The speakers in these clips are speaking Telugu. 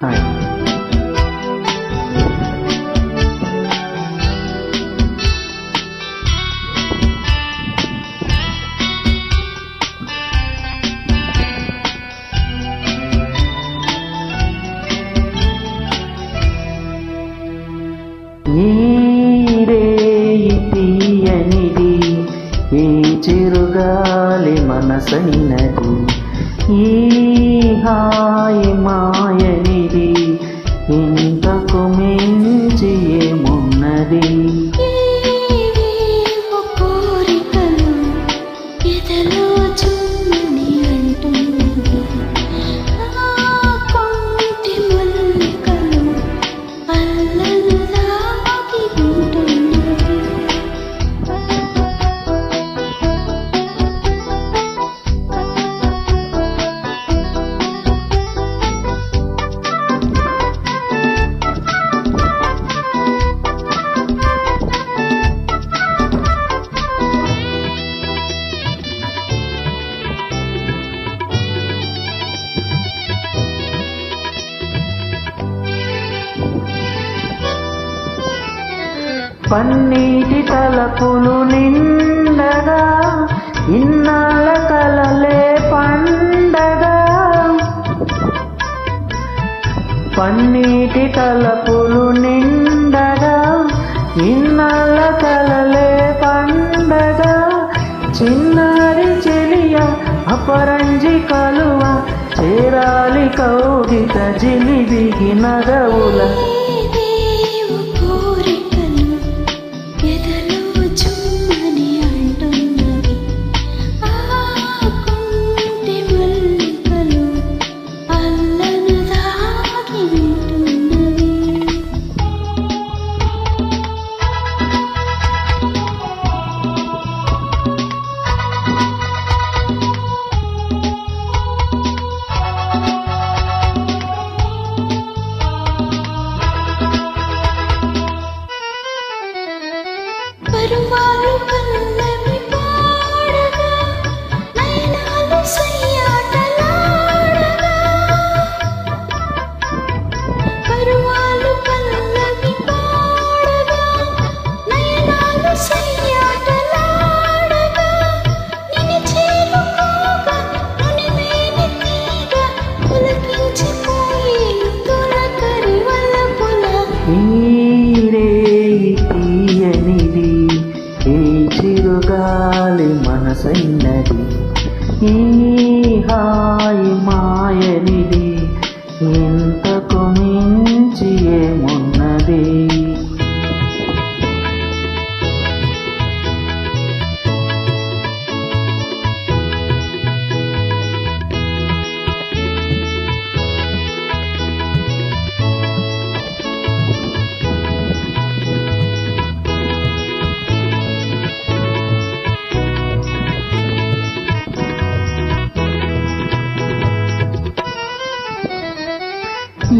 హాయ్ తీయనిది ఈ చిరుగాలి మనసైనది. ఈ హాయి మాయనిది. పన్నీటి తలపులు నిండగా ఇన్నాళ్ళ కలలే పండగా. పన్నీటి తలపులు నిండగా ఇన్నాళ్ళ కలలే పండగ. చిన్నారి చెలియ అపరంజి కలువ చేరాలి కౌగిట జిలిబిగి నగవుల హాయి మాయనిది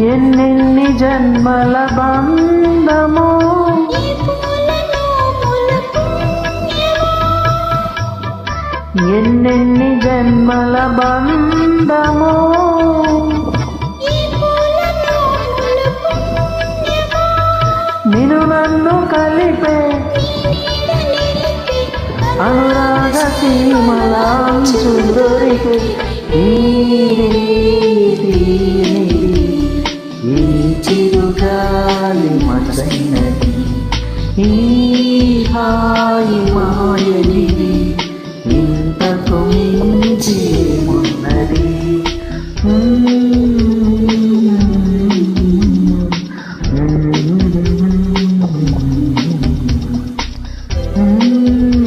ఎన్నెన్ని జన్మల బంధము. ఎన్నెన్ని జన్మల బంధము. నిను నన్ను కలిపే అనురాగ సీమలాంచు దొరికే హాయి మాయని ఇంతకు మించి ఉన్నది Mm-hmm.